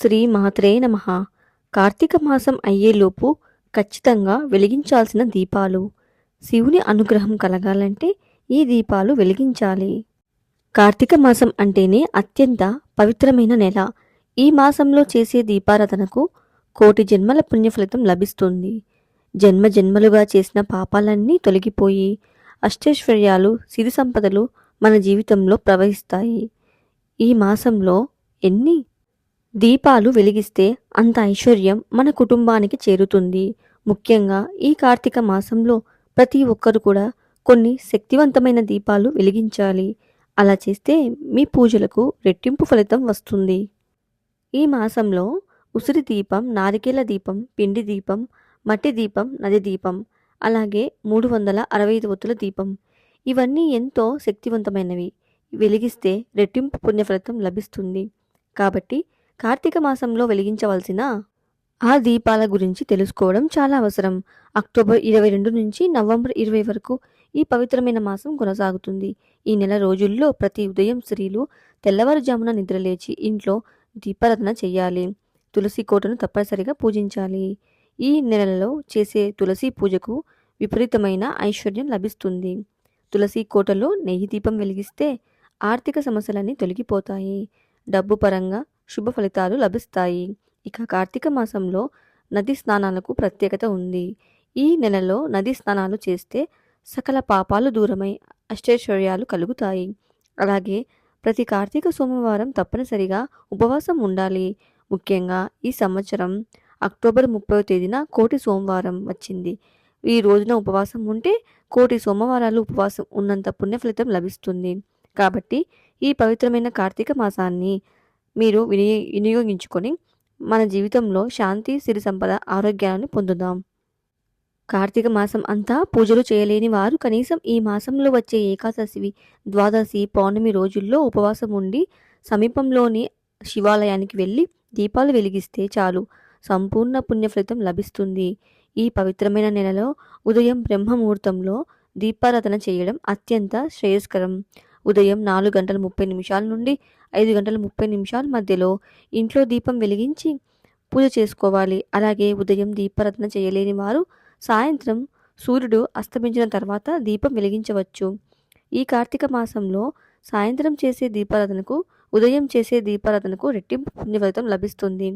శ్రీ మాత్రే నమ. కార్తీక మాసం అయ్యేలోపు ఖచ్చితంగా వెలిగించాల్సిన దీపాలు. శివుని అనుగ్రహం కలగాలంటే ఈ దీపాలు వెలిగించాలి. కార్తీక మాసం అంటేనే అత్యంత పవిత్రమైన నెల. ఈ మాసంలో చేసే దీపారాధనకు కోటి జన్మల పుణ్యఫలితం లభిస్తుంది. జన్మ జన్మలుగా చేసిన పాపాలన్నీ తొలగిపోయి అష్టైశ్వర్యాలు సిరి సంపదలు మన జీవితంలో ప్రవహిస్తాయి. ఈ మాసంలో ఎన్ని దీపాలు వెలిగిస్తే అంత ఐశ్వర్యం మన కుటుంబానికి చేరుతుంది. ముఖ్యంగా ఈ కార్తీక మాసంలో ప్రతి ఒక్కరు కూడా కొన్ని శక్తివంతమైన దీపాలు వెలిగించాలి. అలా చేస్తే మీ పూజలకు రెట్టింపు ఫలితం వస్తుంది. ఈ మాసంలో ఉసిరి దీపం నారికేల దీపం పిండి దీపం మట్టి దీపం నది దీపం అలాగే మూడు వందల అరవై ఐదు ఒత్తుల దీపం ఇవన్నీ ఎంతో శక్తివంతమైనవి. వెలిగిస్తే రెట్టింపు పుణ్యఫలితం లభిస్తుంది. కాబట్టి కార్తీక మాసంలో వెలిగించవలసిన ఆ దీపాల గురించి తెలుసుకోవడం చాలా అవసరం. అక్టోబర్ ఇరవై రెండు నుంచి నవంబర్ ఇరవై వరకు ఈ పవిత్రమైన మాసం కొనసాగుతుంది. ఈ నెల రోజుల్లో ప్రతి ఉదయం స్త్రీలు తెల్లవారుజామున నిద్రలేచి ఇంట్లో దీపారాధన చేయాలి. తులసి కోటను తప్పనిసరిగా పూజించాలి. ఈ నెలలో చేసే తులసి పూజకు విపరీతమైన ఐశ్వర్యం లభిస్తుంది. తులసి కోటలో నెయ్యి దీపం వెలిగిస్తే ఆర్థిక సమస్యలన్నీ తొలగిపోతాయి. డబ్బు పరంగా శుభ ఫలితాలు లభిస్తాయి. ఇక కార్తీక మాసంలో నది స్నానాలకు ప్రత్యేకత ఉంది. ఈ నెలలో నది స్నానాలు చేస్తే సకల పాపాలు దూరమై అష్టైశ్వర్యాలు కలుగుతాయి. అలాగే ప్రతి కార్తీక సోమవారం తప్పనిసరిగా ఉపవాసం ఉండాలి. ముఖ్యంగా ఈ సంవత్సరం అక్టోబర్ ముప్పై తేదీన కోటి సోమవారం వచ్చింది. ఈ రోజున ఉపవాసం ఉంటే కోటి సోమవారాలు ఉపవాసం ఉన్నంత పుణ్య ఫలితం లభిస్తుంది. కాబట్టి ఈ పవిత్రమైన కార్తీక మాసాన్ని మీరు వినియో వినియోగించుకొని మన జీవితంలో శాంతి సిరి సంపద ఆరోగ్యాన్ని పొందుదాం. కార్తీక మాసం అంతా పూజలు చేయలేని వారు కనీసం ఈ మాసంలో వచ్చే ఏకాదశి ద్వాదశి పౌర్ణమి రోజుల్లో ఉపవాసం ఉండి సమీపంలోని శివాలయానికి వెళ్ళి దీపాలు వెలిగిస్తే చాలు. సంపూర్ణ పుణ్య ఫలితం లభిస్తుంది. ఈ పవిత్రమైన నెలలో ఉదయం బ్రహ్మముహూర్తంలో దీపారాధన చేయడం అత్యంత శ్రేయస్కరం. ఉదయం నాలుగు గంటల ముప్పై నిమిషాల నుండి ఐదు గంటల ముప్పై నిమిషాల మధ్యలో ఇంట్లో దీపం వెలిగించి పూజ చేసుకోవాలి. అలాగే ఉదయం దీపారాధన చేయలేని వారు సాయంత్రం సూర్యుడు అస్తమించిన తర్వాత దీపం వెలిగించవచ్చు. ఈ కార్తీక మాసంలో సాయంత్రం చేసే దీపారాధనకు ఉదయం చేసే దీపారాధనకు రెట్టింపు పుణ్యఫలితం లభిస్తుంది.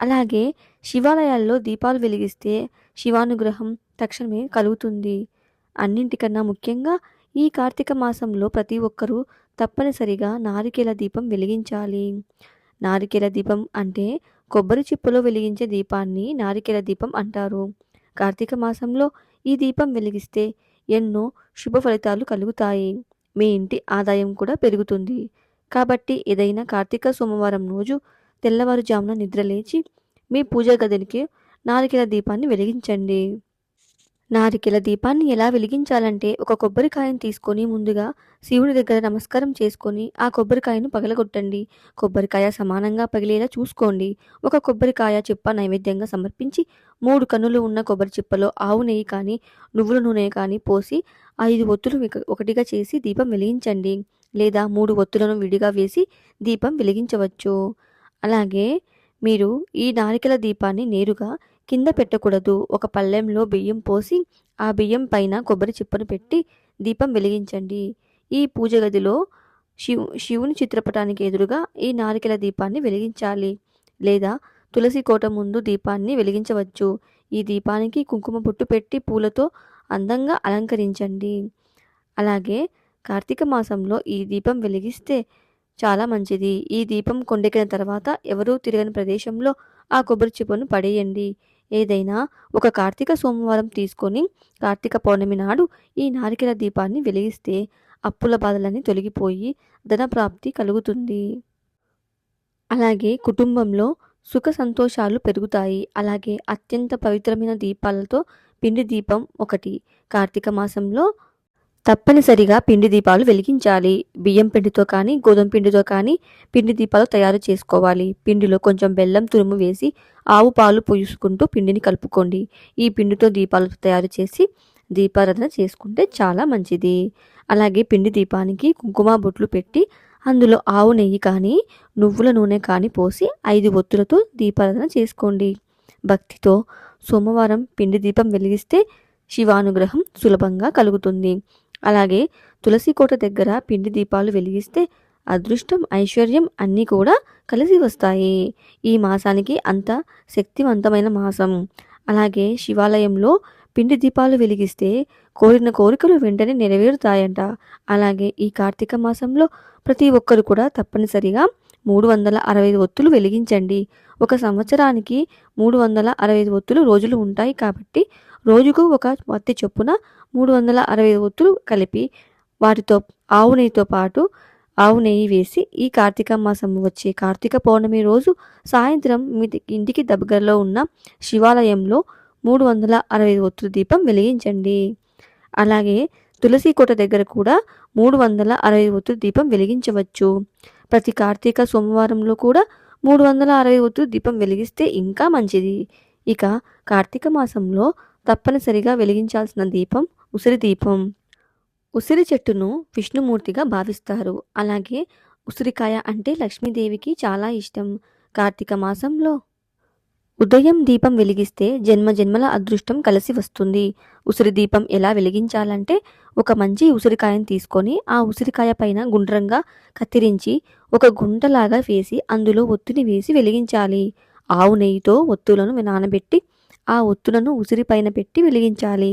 అలాగే శివాలయాల్లో దీపాలు వెలిగిస్తే శివానుగ్రహం తక్షణమే కలుగుతుంది. అన్నింటికన్నా ముఖ్యంగా ఈ కార్తీక మాసంలో ప్రతి ఒక్కరూ తప్పనిసరిగా నారికేల దీపం వెలిగించాలి. నారికేల దీపం అంటే కొబ్బరి చిప్పలో వెలిగించే దీపాన్ని నారికేల దీపం అంటారు. కార్తీక మాసంలో ఈ దీపం వెలిగిస్తే ఎన్నో శుభ ఫలితాలు కలుగుతాయి. మీ ఇంటి ఆదాయం కూడా పెరుగుతుంది. కాబట్టి ఏదైనా కార్తీక సోమవారం రోజు తెల్లవారుజామున నిద్రలేచి మీ పూజా గదికి నారికేల దీపాన్ని వెలిగించండి. నారికెల దీపాన్ని ఎలా వెలిగించాలంటే ఒక కొబ్బరికాయను తీసుకొని ముందుగా శివుడి దగ్గర నమస్కారం చేసుకొని ఆ కొబ్బరికాయను పగలగొట్టండి. కొబ్బరికాయ సమానంగా పగిలేలా చూసుకోండి. ఒక కొబ్బరికాయ చిప్ప నైవేద్యంగా సమర్పించి మూడు కన్నులు ఉన్న కొబ్బరి చిప్పలో ఆవు నెయ్యి కానీ నువ్వుల నూనె కానీ పోసి ఐదు ఒత్తులు ఒకటిగా చేసి దీపం వెలిగించండి. లేదా మూడు ఒత్తులను విడిగా వేసి దీపం వెలిగించవచ్చు. అలాగే మీరు ఈ నారికల దీపాన్ని నేరుగా కింద పెట్టకూడదు. ఒక పళ్ళెంలో బియ్యం పోసి ఆ బియ్యం పైన కొబ్బరి చిప్పను పెట్టి దీపం వెలిగించండి. ఈ పూజ గదిలో శివు శివుని చిత్రపటానికి ఎదురుగా ఈ నారికెల దీపాన్ని వెలిగించాలి. లేదా తులసి కోట ముందు దీపాన్ని వెలిగించవచ్చు. ఈ దీపానికి కుంకుమ బొట్టు పెట్టి పూలతో అందంగా అలంకరించండి. అలాగే కార్తీక మాసంలో ఈ దీపం వెలిగిస్తే చాలా మంచిది. ఈ దీపం కొండెక్కిన తర్వాత ఎవరూ తిరగని ప్రదేశంలో ఆ కొబ్బరి చిప్పను పడేయండి. ఏదైనా ఒక కార్తీక సోమవారం తీసుకొని కార్తీక పౌర్ణమి నాడు ఈ నారికెల దీపాన్ని వెలిగిస్తే అప్పుల బాధలన్నీ తొలగిపోయి ధనప్రాప్తి కలుగుతుంది. అలాగే కుటుంబంలో సుఖ సంతోషాలు పెరుగుతాయి. అలాగే అత్యంత పవిత్రమైన దీపాలతో పిండి దీపం ఒకటి. కార్తీక మాసంలో తప్పనిసరిగా పిండి దీపాలు వెలిగించాలి. బియ్యం పిండితో కానీ గోధుమ పిండితో కానీ పిండి దీపాలు తయారు చేసుకోవాలి. పిండిలో కొంచెం బెల్లం తురుము వేసి ఆవు పాలు పూసుకుంటూ పిండిని కలుపుకోండి. ఈ పిండితో దీపాలు తయారు చేసి దీపారాధన చేసుకుంటే చాలా మంచిది. అలాగే పిండి దీపానికి కుంకుమ బొట్లు పెట్టి అందులో ఆవు నెయ్యి కానీ నువ్వుల నూనె కానీ పోసి ఐదు ఒత్తులతో దీపారాధన చేసుకోండి. భక్తితో సోమవారం పిండి దీపం వెలిగిస్తే శివానుగ్రహం సులభంగా కలుగుతుంది. అలాగే తులసి కోట దగ్గర పిండి దీపాలు వెలిగిస్తే అదృష్టం ఐశ్వర్యం అన్నీ కూడా కలిసి వస్తాయి. ఈ మాసానికి అంత శక్తివంతమైన మాసం. అలాగే శివాలయంలో పిండి దీపాలు వెలిగిస్తే కోరిన కోరికలు వెంటనే నెరవేరుతాయంట. అలాగే ఈ కార్తీక మాసంలో ప్రతి ఒక్కరు కూడా తప్పనిసరిగా మూడు వందల అరవై ఐదు ఒత్తులు వెలిగించండి. ఒక సంవత్సరానికి మూడు వందల అరవై ఐదు ఒత్తులు రోజులు ఉంటాయి కాబట్టి రోజుకు ఒక వత్తి చొప్పున మూడు వందల అరవై ఒత్తులు కలిపి వాటితో ఆవు నెయ్యితో పాటు ఆవు నెయ్యి వేసి ఈ కార్తీక మాసం వచ్చే కార్తీక పౌర్ణమి రోజు సాయంత్రం మీ ఇంటికి దగ్గరలో ఉన్న శివాలయంలో మూడు వందల అరవై ఒత్తుల దీపం వెలిగించండి. అలాగే తులసి కోట దగ్గర కూడా మూడు వందల అరవై ఒత్తుల దీపం వెలిగించవచ్చు. ప్రతి కార్తీక సోమవారంలో కూడా మూడు వందల అరవై ఒత్తుల దీపం వెలిగిస్తే ఇంకా మంచిది. ఇక కార్తీక మాసంలో తప్పనిసరిగా వెలిగించాల్సిన దీపం ఉసిరి దీపం. ఉసిరి చెట్టును విష్ణుమూర్తిగా భావిస్తారు. అలాగే ఉసిరికాయ అంటే లక్ష్మీదేవికి చాలా ఇష్టం. కార్తీక మాసంలో ఉదయం దీపం వెలిగిస్తే జన్మ జన్మల అదృష్టం కలిసి వస్తుంది. ఉసిరి దీపం ఎలా వెలిగించాలంటే ఒక మంచి ఉసిరికాయను తీసుకొని ఆ ఉసిరికాయ పైన గుండ్రంగా కత్తిరించి ఒక గుంటలాగా వేసి అందులో ఒత్తిని వేసి వెలిగించాలి. ఆవు నెయ్యితో ఒత్తులను నానబెట్టి ఆ ఒత్తులను ఉసిరి పైన పెట్టి వెలిగించాలి.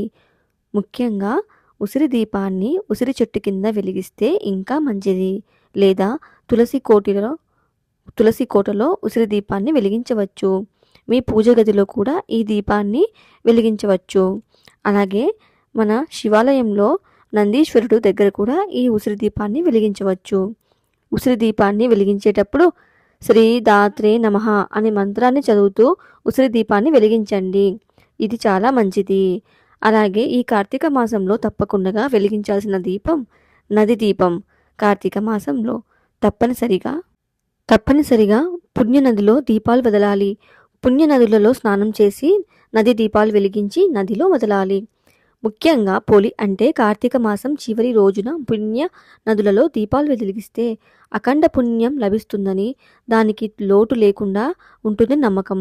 ముఖ్యంగా ఉసిరి దీపాన్ని ఉసిరి చెట్టు కింద వెలిగిస్తే ఇంకా మంచిది. లేదా తులసి కోటిలో తులసి కోటలో ఉసిరి దీపాన్ని వెలిగించవచ్చు. మీ పూజ గదిలో కూడా ఈ దీపాన్ని వెలిగించవచ్చు. అలాగే మన శివాలయంలో నందీశ్వరుడు దగ్గర కూడా ఈ ఉసిరి దీపాన్ని వెలిగించవచ్చు. ఉసిరి దీపాన్ని వెలిగించేటప్పుడు శ్రీ దాత్రే నమః అనే మంత్రాన్ని చదువుతూ ఉసిరి దీపాన్ని వెలిగించండి. ఇది చాలా మంచిది. అలాగే ఈ కార్తీక మాసంలో తప్పకుండా వెలిగించాల్సిన దీపం నది దీపం. కార్తీక మాసంలో తప్పనిసరిగా తప్పనిసరిగా పుణ్యనదిలో దీపాలు వదలాలి. పుణ్యనదులలో స్నానం చేసి నది దీపాలు వెలిగించి నదిలో వదలాలి. ముఖ్యంగా పోలి అంటే కార్తీక మాసం చివరి రోజున పుణ్య నదులలో దీపాలు వెలిగిస్తే అఖండ పుణ్యం లభిస్తుందని దానికి లోటు లేకుండా ఉంటుంది నమ్మకం.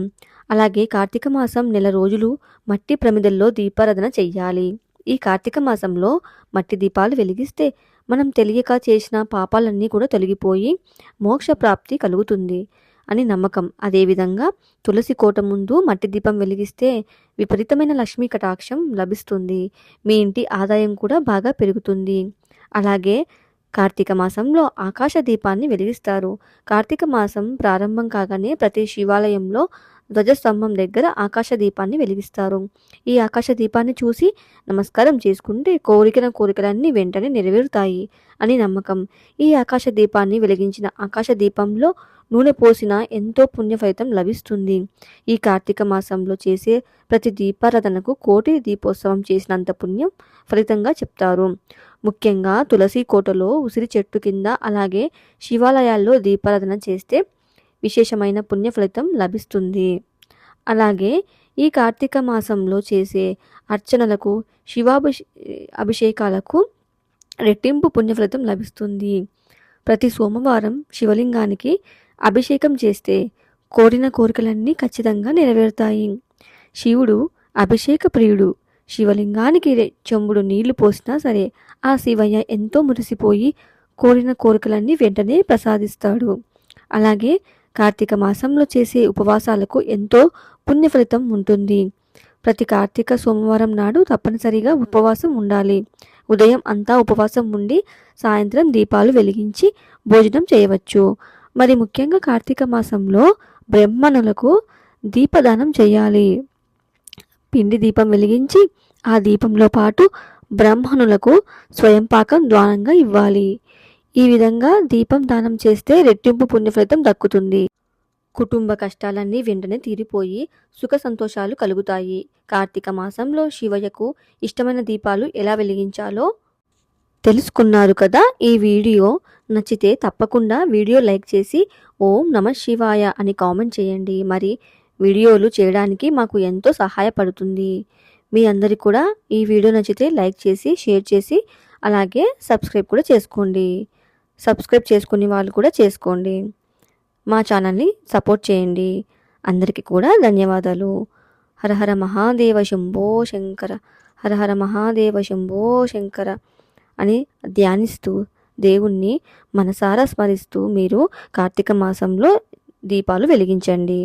అలాగే కార్తీక మాసం నెల రోజులు మట్టి ప్రమిదల్లో దీపారాధన చెయ్యాలి. ఈ కార్తీక మాసంలో మట్టి దీపాలు వెలిగిస్తే మనం తెలియక చేసిన పాపాలన్నీ కూడా తొలగిపోయి మోక్ష ప్రాప్తి కలుగుతుంది. అని నమ్మకం. అదేవిధంగా తులసి కోట ముందు మట్టి దీపం వెలిగిస్తే విపరీతమైన లక్ష్మీ కటాక్షం లభిస్తుంది. మీ ఇంటి ఆదాయం కూడా బాగా పెరుగుతుంది. అలాగే కార్తీక మాసంలో ఆకాశ దీపాన్ని వెలిగిస్తారు. కార్తీక మాసం ప్రారంభం కాగానే ప్రతి శివాలయంలో ధ్వజస్తంభం దగ్గర ఆకాశ దీపాన్ని వెలిగిస్తారు. ఈ ఆకాశ దీపాన్ని చూసి నమస్కారం చేసుకుంటే కోరికన కోరికలన్నీ వెంటనే నెరవేరుతాయి అని నమ్మకం. ఈ ఆకాశ దీపాన్ని వెలిగించిన ఆకాశ దీపంలో నూనె పోసిన ఎంతో పుణ్య ఫలితం లభిస్తుంది. ఈ కార్తీక మాసంలో చేసే ప్రతి దీపారాధనకు కోటి దీపోత్సవం చేసినంత పుణ్యం ఫలితంగా చెప్తారు. ముఖ్యంగా తులసి కోటలో ఉసిరి చెట్టు కింద అలాగే శివాలయాల్లో దీపారాధన చేస్తే విశేషమైన పుణ్య ఫలితం లభిస్తుంది. అలాగే ఈ కార్తీక మాసంలో చేసే అర్చనలకు శివాభిషే అభిషేకాలకు రెట్టింపు పుణ్యఫలితం లభిస్తుంది. ప్రతి సోమవారం శివలింగానికి అభిషేకం చేస్తే కోరిన కోరికలన్నీ ఖచ్చితంగా నెరవేరుతాయి. శివుడు అభిషేక ప్రియుడు. శివలింగానికి చెంబుడు నీళ్ళు పోసినా సరే ఆ శివయ్య ఎంతో మురిసిపోయి కోరిన కోరికలన్నీ వెంటనే ప్రసాదిస్తాడు. అలాగే కార్తీక మాసంలో చేసే ఉపవాసాలకు ఎంతో పుణ్య ఫలితం ఉంటుంది. ప్రతి కార్తీక సోమవారం నాడు తప్పనిసరిగా ఉపవాసం ఉండాలి. ఉదయం అంతా ఉపవాసం ఉండి సాయంత్రం దీపాలు వెలిగించి భోజనం చేయవచ్చు. మరి ముఖ్యంగా కార్తీక మాసంలో బ్రహ్మణులకు దీపదానం చేయాలి. పిండి దీపం వెలిగించి ఆ దీపంలో పాటు బ్రాహ్మణులకు స్వయం పాకం ద్వానంగా ఇవ్వాలి. ఈ విధంగా దీపం దానం చేస్తే రెట్టింపు పుణ్యఫలితం దక్కుతుంది. కుటుంబ కష్టాలన్నీ వెంటనే తీరిపోయి సుఖ సంతోషాలు కలుగుతాయి. కార్తీక మాసంలో శివయ్యకు ఇష్టమైన దీపాలు ఎలా వెలిగించాలో తెలుసుకున్నారు కదా ఈ వీడియో. నచ్చితే తప్పకుండా వీడియో లైక్ చేసి ఓం నమ శివాయ అని కామెంట్ చేయండి. మరి వీడియోలు చేయడానికి మాకు ఎంతో సహాయపడుతుంది. మీ అందరికి కూడా ఈ వీడియో నచ్చితే లైక్ చేసి షేర్ చేసి అలాగే సబ్స్క్రైబ్ కూడా చేసుకోండి. సబ్స్క్రైబ్ చేసుకునే వాళ్ళు కూడా చేసుకోండి. మా ఛానల్ని సపోర్ట్ చేయండి. అందరికీ కూడా ధన్యవాదాలు. హరహర మహాదేవ శంభో శంకర హరహర మహాదేవ శంభో శంకర అని ధ్యానిస్తూ దేవుణ్ణి మనసారా స్మరిస్తూ మీరు కార్తీక మాసంలో దీపాలు వెలిగించండి.